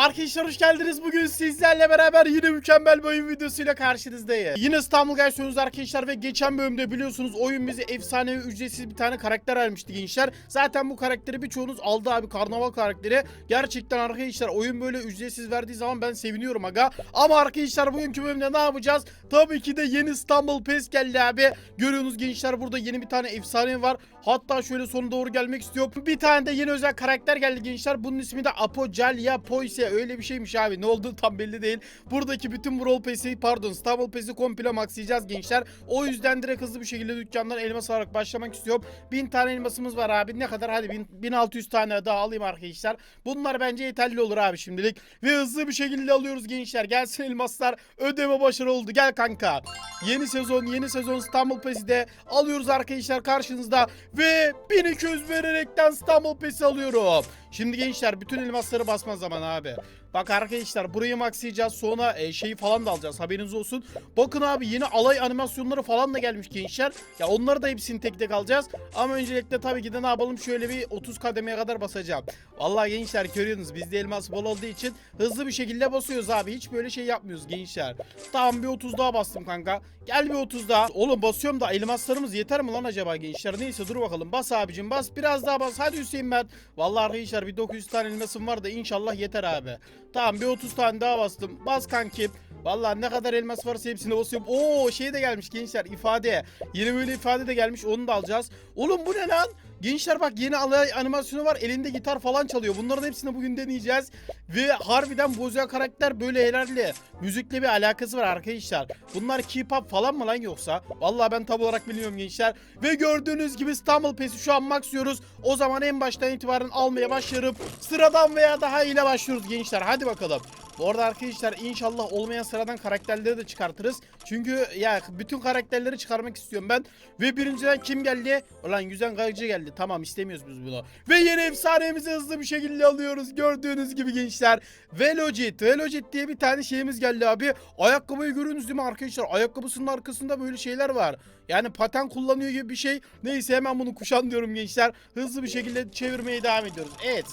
arkadaşlar hoş geldiniz. Bugün sizlerle beraber yine mükemmel bir oyun videosuyla karşınızdayım. Yine İstanbul versiyonuz arkadaşlar ve geçen bölümde biliyorsunuz oyun bize efsane ve ücretsiz bir tane karakter vermişti gençler. Zaten bu karakteri birçoğunuz aldı abi karnaval karakteri. Gerçekten arkadaşlar oyun böyle ücretsiz verdiği zaman ben seviniyorum aga. Ama arkadaşlar bugünkü bölümde ne yapacağız? Tabii ki de yeni İstanbul PES geldi abi. Görüyorsunuz gençler burada yeni bir tane efsane var. Hatta şöyle sona doğru gelmek istiyor. Bir tane de yeni özel karakter geldi gençler. Bunun ismi de Apocalia Poise. Öyle bir şeymiş abi. Ne olduğu tam belli değil. Buradaki bütün bu rol PES'i pardon İstanbul PES'i komple maxlayacağız gençler. O yüzden direkt hızlı bir şekilde dükkandan elmas alarak başlamak istiyorum. 1000 tane elmasımız var abi. Ne kadar? Hadi 1000 1600 tane daha alayım arkadaşlar. Bunlar bence yeterli olur abi şimdilik. Ve hızlı bir şekilde alıyoruz gençler. Gelsin elmaslar. Ödeme başarı oldu. Gel kanka. Yeni sezon, yeni sezon İstanbul PES'i alıyoruz arkadaşlar karşınızda. Ve 1200 vererekten İstanbul PES'i alıyorum. Şimdi gençler bütün elmasları basma zaman abi. Bak arkadaşlar burayı maxlayacağız sonra e, şeyi falan da alacağız haberiniz olsun. Bakın abi yeni alay animasyonları falan da gelmiş gençler. Ya onları da hepsini tek tek alacağız. Ama öncelikle tabii ki de ne yapalım şöyle bir 30 kademeye kadar basacağım. Vallahi gençler görüyorsunuz bizde elmas bol olduğu için hızlı bir şekilde basıyoruz abi. Hiç böyle şey yapmıyoruz gençler. Tamam bir 30 daha bastım kanka. Gel bir 30 daha. Oğlum basıyorum da elmaslarımız yeter mi lan acaba gençler? Neyse dur bakalım. Bas abicim bas. Biraz daha bas. Hadi Hüseyin Mert. Vallahi arkadaşlar bir 900 tane elmasım var da inşallah yeter abi. Tamam bir 30 tane daha bastım. Bas kankim. Vallahi ne kadar elmas varsa hepsini basıyorum. Oo şey de gelmiş gençler ifade. Yeni böyle ifade de gelmiş onu da alacağız. Oğlum bu ne lan? Gençler bak yeni alay animasyonu var. Elinde gitar falan çalıyor. Bunların hepsini bugün deneyeceğiz. Ve harbiden özel karakter böyle herhalde müzikle bir alakası var arkadaşlar. Bunlar K-pop falan mı lan yoksa? Vallahi ben tam olarak bilmiyorum gençler. Ve gördüğünüz gibi İstanbul PES'i şu an maxlıyoruz. O zaman en baştan itibaren almaya başlarım. Sıradan veya daha ile başlıyoruz gençler. Hadi bakalım. Bu arada arkadaşlar inşallah olmayan sıradan karakterleri de çıkartırız. Çünkü ya bütün karakterleri çıkarmak istiyorum ben. Ve birinciden kim geldi? Ulan güzel kayıcı geldi. Tamam istemiyoruz biz bunu. Ve yeni efsanemizi hızlı bir şekilde alıyoruz. Gördüğünüz gibi gençler. Velocit. Velocit diye bir tane şeyimiz geldi abi. Ayakkabıyı görüyorsunuz değil mi arkadaşlar? Ayakkabısının arkasında böyle şeyler var. Yani paten kullanıyor gibi bir şey. Neyse hemen bunu kuşan diyorum gençler. Hızlı bir şekilde çevirmeye devam ediyoruz. Evet.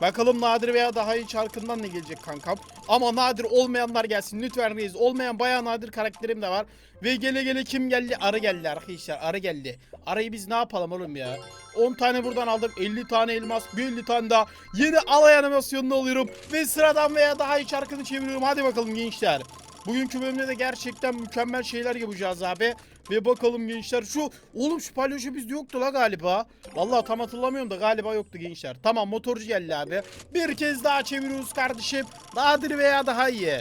Bakalım nadir veya daha iyi çarkından ne gelecek kankam. Ama nadir olmayanlar gelsin lütfen reis. Olmayan bayağı nadir karakterim de var. Ve gele gele kim geldi? Arı geldi arkadaşlar. Arı geldi. Arayı biz ne yapalım oğlum ya? 10 tane buradan aldım. 50 tane elmas. Bir 50 tane daha. Yeni alay animasyonunu alıyorum. Ve sıradan veya daha iyi çarkını çeviriyorum. Hadi bakalım gençler. Bugünkü bölümde de gerçekten mükemmel şeyler yapacağız abi. Ve bakalım gençler şu oğlum şu palyaço bizde yoktu la galiba. Vallahi tam hatırlamıyorum da galiba yoktu gençler. Tamam motorcu geldi abi. Bir kez daha çeviriyoruz kardeşim. Nadir veya daha iyi.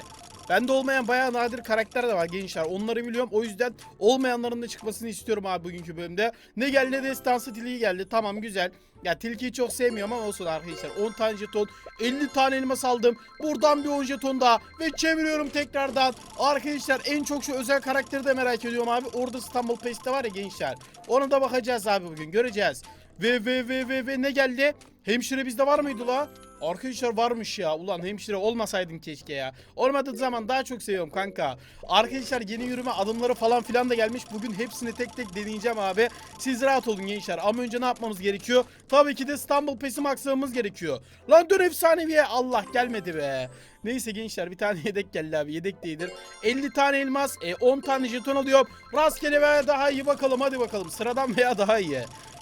Bende olmayan bayağı nadir karakter de var gençler. Onları biliyorum. O yüzden olmayanların da çıkmasını istiyorum abi bugünkü bölümde. Ne geldi? Destansı tilki geldi. Tamam güzel. Ya tilkiyi çok sevmiyorum ama olsun arkadaşlar. 10 tane jeton, 50 tane elmas aldım. Buradan bir 10 jeton daha ve çeviriyorum tekrardan. Arkadaşlar en çok şu özel karakteri de merak ediyorum abi. Orada İstanbul Pace'te var ya gençler. Ona da bakacağız abi bugün. Göreceğiz. Ve ve ve ve ve ne geldi? Hemşire bizde var mıydı la? Arkadaşlar varmış ya. Ulan hemşire olmasaydın keşke ya. Olmadığı zaman daha çok seviyorum kanka. Arkadaşlar yeni yürüme adımları falan filan da gelmiş. Bugün hepsini tek tek deneyeceğim abi. Siz rahat olun gençler. Ama önce ne yapmamız gerekiyor? Tabii ki de İstanbul pesi maksamamız gerekiyor. Lan dön efsaneviye. Allah gelmedi be. Neyse gençler bir tane yedek geldi abi. Yedek değildir. 50 tane elmas, e, 10 tane jeton alıyorum. Rastgele veya daha iyi bakalım. Hadi bakalım. Sıradan veya daha iyi.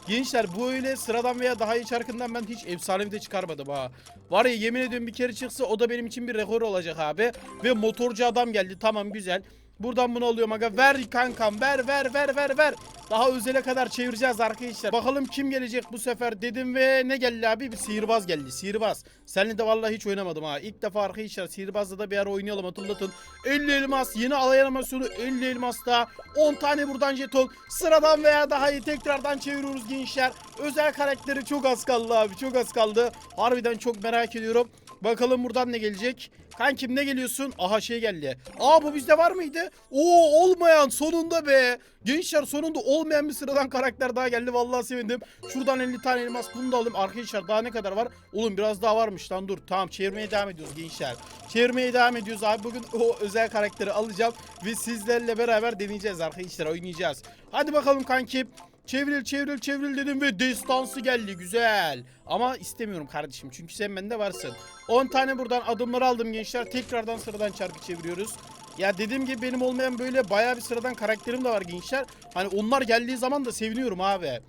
Gençler bu öyle sıradan veya daha iyi çarkından ben hiç efsanevi de çıkarmadım ha. Var ya yemin ediyorum bir kere çıksa o da benim için bir rekor olacak abi. Ve motorcu adam geldi tamam güzel. Buradan bunu alıyorum aga. Ver kankam ver ver ver ver ver. Daha özele kadar çevireceğiz arkadaşlar. Bakalım kim gelecek bu sefer dedim ve ne geldi abi? Bir sihirbaz geldi. Sihirbaz. Seninle de vallahi hiç oynamadım ha. İlk defa arkadaşlar sihirbazla da bir ara oynayalım hatırlatın. 50 elmas yeni alay animasyonu 50 elmas daha. 10 tane buradan jeton. Sıradan veya daha iyi tekrardan çeviriyoruz gençler. Özel karakteri çok az kaldı abi. Çok az kaldı. Harbiden çok merak ediyorum. Bakalım buradan ne gelecek? Kankim ne geliyorsun? Aha şey geldi. Aa bu bizde var mıydı? Oo olmayan sonunda be. Gençler sonunda olmayan bir sıradan karakter daha geldi. Vallahi sevindim. Şuradan 50 tane elmas bunu da alayım. Arkadaşlar daha ne kadar var? Oğlum biraz daha varmış lan dur. Tamam çevirmeye devam ediyoruz gençler. Çevirmeye devam ediyoruz abi. Bugün o özel karakteri alacağım. Ve sizlerle beraber deneyeceğiz arkadaşlar. Oynayacağız. Hadi bakalım kankim. Çevril çevril çevril dedim ve destansı geldi güzel. Ama istemiyorum kardeşim çünkü sen bende varsın. 10 tane buradan adımlar aldım gençler. Tekrardan sıradan çarkı çeviriyoruz. Ya dediğim gibi benim olmayan böyle bayağı bir sıradan karakterim de var gençler. Hani onlar geldiği zaman da seviniyorum abi.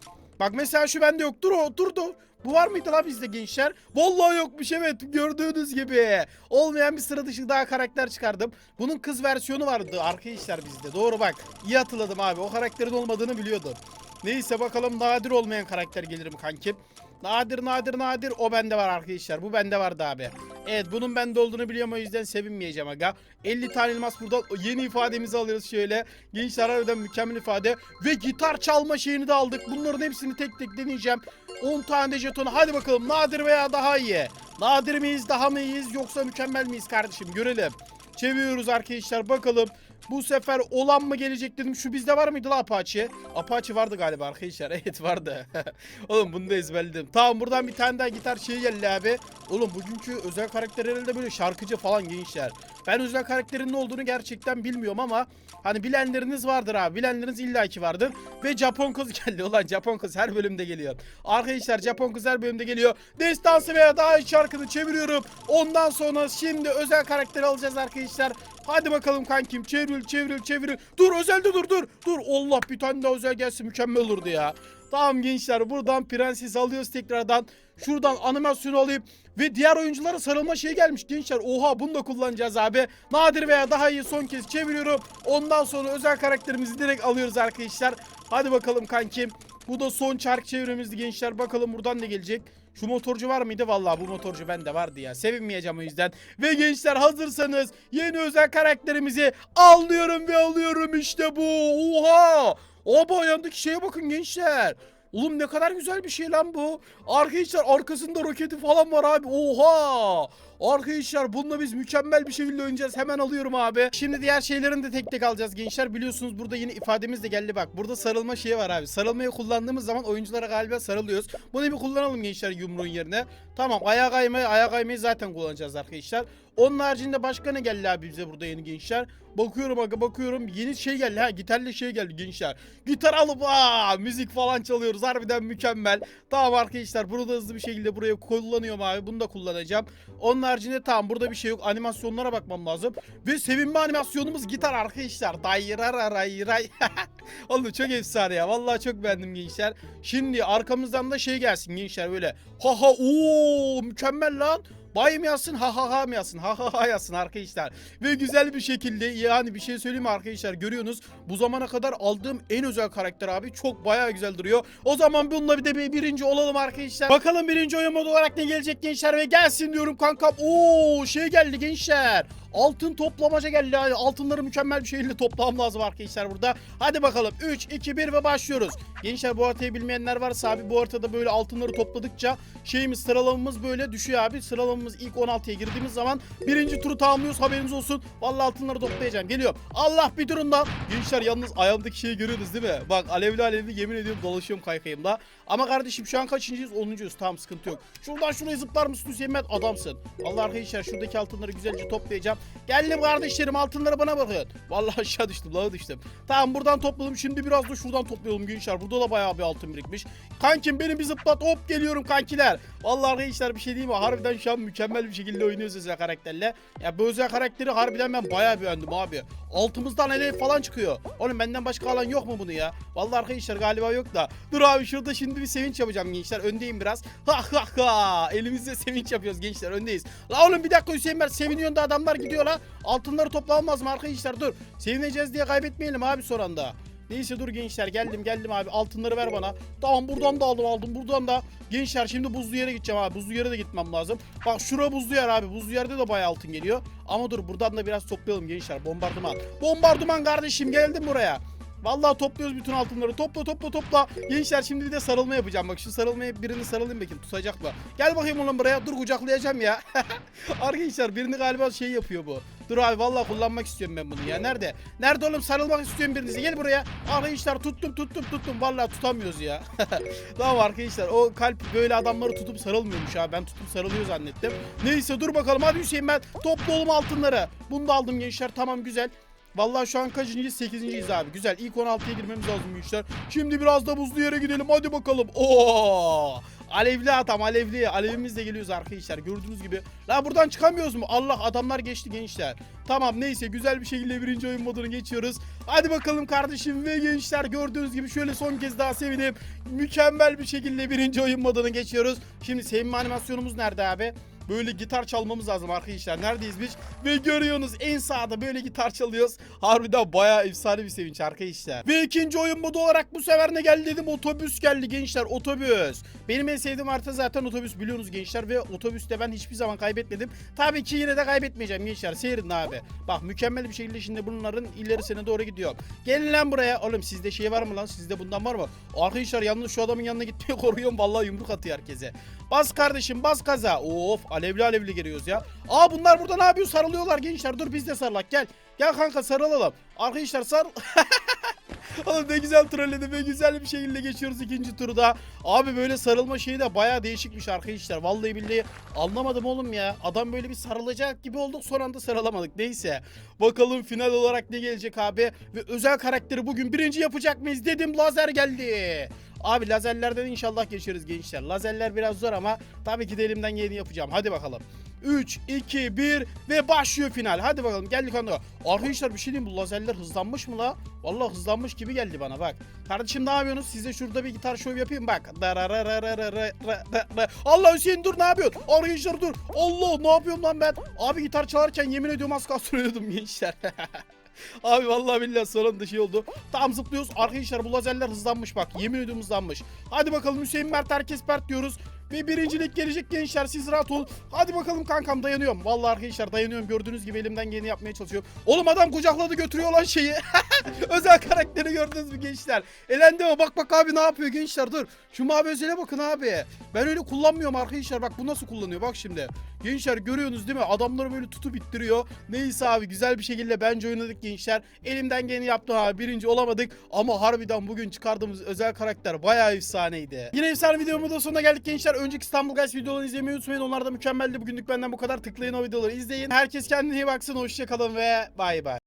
Bak mesela şu bende yok. Dur o dur dur. Bu var mıydı la bizde gençler? Vallahi yokmuş evet gördüğünüz gibi. Olmayan bir sıra dışı daha karakter çıkardım. Bunun kız versiyonu vardı arkadaşlar bizde. Doğru bak. İyi hatırladım abi. O karakterin olmadığını biliyordum. Neyse bakalım nadir olmayan karakter gelir mi kankim? Nadir nadir nadir o bende var arkadaşlar. Bu bende vardı abi. Evet bunun bende olduğunu biliyorum o yüzden sevinmeyeceğim aga. 50 tane elmas buradan yeni ifademizi alıyoruz şöyle. Gençler harbiden mükemmel ifade. Ve gitar çalma şeyini de aldık. Bunların hepsini tek tek deneyeceğim. 10 tane de jetonu. Hadi bakalım nadir veya daha iyi. Nadir miyiz daha mı iyiyiz yoksa mükemmel miyiz kardeşim görelim. Çeviriyoruz arkadaşlar bakalım. Bu sefer olan mı gelecek dedim. Şu bizde var mıydı la Apache? Apache vardı galiba arkadaşlar. Evet vardı. Oğlum bunu da ezberledim. Tamam buradan bir tane daha gitar şeyi geldi abi. Oğlum bugünkü özel karakter herhalde böyle şarkıcı falan gençler. Ben özel karakterin ne olduğunu gerçekten bilmiyorum ama hani bilenleriniz vardır abi. Bilenleriniz illaki vardır. Ve Japon kız geldi. Ulan Japon kız her bölümde geliyor. Arkadaşlar Japon kız her bölümde geliyor. Destansı veya daha iyi şarkını çeviriyorum. Ondan sonra şimdi özel karakter alacağız arkadaşlar. Hadi bakalım kankim çevril çevril çevril. Dur özelde dur dur. Dur Allah bir tane daha özel gelse mükemmel olurdu ya. Tamam gençler buradan prenses alıyoruz tekrardan. Şuradan animasyonu alayım. Ve diğer oyunculara sarılma şey gelmiş gençler. Oha bunu da kullanacağız abi. Nadir veya daha iyi son kez çeviriyorum. Ondan sonra özel karakterimizi direkt alıyoruz arkadaşlar. Hadi bakalım kankim. Bu da son çark çevremizdi gençler. Bakalım buradan ne gelecek. Şu motorcu var mıydı? Vallahi bu motorcu bende vardı ya. Sevinmeyeceğim o yüzden. Ve gençler hazırsanız yeni özel karakterimizi alıyorum ve alıyorum işte bu. Oha! Aba yandaki şeye bakın gençler. Oğlum ne kadar güzel bir şey lan bu. Arkadaşlar arkasında roketi falan var abi. Oha! Arkadaşlar bununla biz mükemmel bir şekilde oynayacağız. Hemen alıyorum abi. Şimdi diğer şeylerini de tek tek alacağız gençler. Biliyorsunuz burada yeni ifademiz de geldi bak. Burada sarılma şeyi var abi. Sarılmayı kullandığımız zaman oyunculara galiba sarılıyoruz. Bunu bir kullanalım gençler yumruğun yerine. Tamam ayağa kaymayı, ayağa kaymayı zaten kullanacağız arkadaşlar. Onun haricinde başka ne geldi abi bize burada yeni gençler? Bakıyorum aga bakıyorum yeni şey geldi ha gitarlı şey geldi gençler. Gitar alıp aa müzik falan çalıyoruz harbiden mükemmel. Tamam arkadaşlar burada hızlı bir şekilde buraya kullanıyorum abi bunu da kullanacağım. Onun haricinde tamam burada bir şey yok animasyonlara bakmam lazım. Ve sevinme animasyonumuz gitar arkadaşlar. Dayrararay. Oğlum çok efsane ya vallahi çok beğendim gençler. Şimdi arkamızdan da şey gelsin gençler böyle. Ha ha ooo mükemmel lan. Bay mı yazsın ha ha ha mı yazsın ha ha ha yazsın arkadaşlar. Ve güzel bir şekilde yani bir şey söyleyeyim arkadaşlar görüyorsunuz. Bu zamana kadar aldığım en özel karakter abi çok bayağı güzel duruyor. O zaman bununla bir de bir birinci olalım arkadaşlar. Bakalım birinci oyun modu olarak ne gelecek gençler ve gelsin diyorum kankam. Oo şey geldi gençler. Altın toplamaca geldi. Altınları mükemmel bir şekilde toplamam lazım arkadaşlar burada. Hadi bakalım 3, 2, 1 ve başlıyoruz. Gençler bu haritayı bilmeyenler varsa abi bu haritada böyle altınları topladıkça şeyimiz sıralamamız böyle düşüyor abi. Sıralamamız ilk 16'ya girdiğimiz zaman birinci turu tamamlıyoruz haberiniz olsun. Vallahi altınları toplayacağım. Geliyor. Allah bir durun da. Gençler yalnız ayağımdaki şeyi görüyorsunuz değil mi? Bak alevli alevli yemin ediyorum dolaşıyorum kaykayımda. Ama kardeşim şu an kaçıncıyız? 10.yüz. Tamam sıkıntı yok. Şuradan şuraya zıplar mısın Hüseyin? Adamsın. Allah arkadaşlar şuradaki altınları güzelce toplayacağım. Geldim kardeşlerim altınları bana bakın. Vallahi aşağı düştüm lağa düştüm. Tamam buradan topladım şimdi biraz da şuradan toplayalım gençler. Burada da bayağı bir altın birikmiş. Kankim beni bir zıplat hop geliyorum kankiler. Vallahi arkadaşlar bir şey diyeyim mi? Harbiden şu an bir şekilde oynuyoruz özel karakterle. Ya bu özel karakteri harbiden ben bayağı beğendim abi. Altımızdan ele falan çıkıyor. Oğlum benden başka alan yok mu bunu ya? Vallahi arkadaşlar galiba yok da. Dur abi şurada şimdi bir sevinç yapacağım gençler. Öndeyim biraz. Ha ha ha. Elimizde sevinç yapıyoruz gençler öndeyiz. La oğlum bir dakika Hüseyin Mert seviniyorsun da adamlar gidiyor la. Altınları toplamamaz mı arkadaşlar dur. Sevineceğiz diye kaybetmeyelim abi son anda. Neyse dur gençler geldim geldim abi altınları ver bana. Tamam buradan da aldım aldım buradan da. Gençler şimdi buzlu yere gideceğim abi buzlu yere de gitmem lazım. Bak şura buzlu yer abi buzlu yerde de bayağı altın geliyor. Ama dur buradan da biraz toplayalım gençler bombardıman. Bombardıman kardeşim geldim buraya. Vallahi topluyoruz bütün altınları. Topla topla topla. Gençler şimdi bir de sarılma yapacağım. Bak şu sarılmaya birini sarılayım bakayım tutacak mı? Gel bakayım oğlum buraya. Dur kucaklayacağım ya. Arkadaşlar birini galiba şey yapıyor bu. Dur abi vallahi kullanmak istiyorum ben bunu ya. Nerede? Nerede oğlum sarılmak istiyorum birinizi. Gel buraya. Arkadaşlar tuttum tuttum tuttum. Vallahi tutamıyoruz ya. tamam arkadaşlar o kalp böyle adamları tutup sarılmıyormuş abi. Ben tutup sarılıyor zannettim. Neyse dur bakalım. Hadi Hüseyin ben topla oğlum altınları. Bunu da aldım gençler. Tamam güzel. Vallahi şu an kaçıncıyız? 8.yiz abi. Güzel. İlk 16'ya girmemiz lazım gençler. Şimdi biraz da buzlu yere gidelim. Hadi bakalım. Oo! Alevli adam alevli. Alevimizle geliyoruz arkadaşlar. Gördüğünüz gibi. La buradan çıkamıyoruz mu? Allah adamlar geçti gençler. Tamam neyse güzel bir şekilde birinci oyun modunu geçiyoruz. Hadi bakalım kardeşim ve gençler gördüğünüz gibi şöyle son kez daha sevinip mükemmel bir şekilde birinci oyun modunu geçiyoruz. Şimdi sevinme animasyonumuz nerede abi? Böyle gitar çalmamız lazım arkadaşlar. Neredeyiz biz? Ve görüyorsunuz en sağda böyle gitar çalıyoruz. Harbiden bayağı efsane bir sevinç arkadaşlar. Ve ikinci oyun modu olarak bu sefer ne geldi dedim otobüs geldi gençler otobüs. Benim en sevdiğim harita zaten otobüs biliyorsunuz gençler ve otobüste ben hiçbir zaman kaybetmedim. Tabii ki yine de kaybetmeyeceğim gençler. Seyredin abi. Bak mükemmel bir şekilde şimdi bunların ilerisine doğru gidiyor. Gelin lan buraya. Oğlum sizde şey var mı lan? Sizde bundan var mı? Arkadaşlar yalnız şu adamın yanına gitmeye koruyorum. Vallahi yumruk atıyor herkese. Bas kardeşim bas gaza. Of alevli alevli geliyoruz ya. Aa bunlar burada ne yapıyor? Sarılıyorlar gençler. Dur biz de sarılak gel. Gel kanka sarılalım. Arkadaşlar sar... Oğlum ne güzel trolledim ve güzel bir şekilde geçiyoruz ikinci turda. Abi böyle sarılma şeyi de baya değişikmiş arkadaşlar. Vallahi billahi anlamadım oğlum ya. Adam böyle bir sarılacak gibi olduk son anda sarılamadık. Neyse. Bakalım final olarak ne gelecek abi. Ve özel karakteri bugün birinci yapacak mıyız dedim lazer geldi. Abi lazerlerden inşallah geçeriz gençler. Lazerler biraz zor ama tabii ki de elimden geleni yapacağım. Hadi bakalım. 3, 2, 1 ve başlıyor final. Hadi bakalım geldik onda. Arkadaşlar bir şey diyeyim bu lazerler hızlanmış mı la? Vallahi hızlanmış gibi geldi bana bak. Kardeşim ne yapıyorsunuz? Size şurada bir gitar şov yapayım bak. Allah Hüseyin dur ne yapıyorsun? Arkadaşlar dur. Allah ne yapıyorum lan ben? Abi gitar çalarken yemin ediyorum az kalsın gençler. Abi vallahi billahi sonunda şey oldu. Tam zıplıyoruz. Arkadaşlar bu lazerler hızlanmış bak. Yemin ediyorum hızlanmış. Hadi bakalım Hüseyin Mert herkes Mert diyoruz. Ve birincilik gelecek gençler siz rahat olun. Hadi bakalım kankam dayanıyorum. Vallahi arkadaşlar dayanıyorum. Gördüğünüz gibi elimden geleni yapmaya çalışıyorum. Oğlum adam kucakladı götürüyor lan şeyi. Özel karakteri gördünüz mü gençler? Elendi o. Bak bak abi ne yapıyor gençler dur. Şu mavi özele bakın abi. Ben öyle kullanmıyorum arkadaşlar. Bak bu nasıl kullanıyor bak şimdi. Gençler görüyorsunuz değil mi? Adamları böyle tutup ittiriyor. Neyse abi güzel bir şekilde bence oynadık gençler. Elimden geleni yaptım abi. Birinci olamadık. Ama harbiden bugün çıkardığımız özel karakter bayağı efsaneydi. Yine efsane videomun sonuna geldik gençler. Önceki İstanbul Guys videolarını izlemeyi unutmayın. Onlar da mükemmeldi. Bugünlük benden bu kadar. Tıklayın o videoları izleyin. Herkes kendine iyi baksın. Hoşçakalın ve bay bay.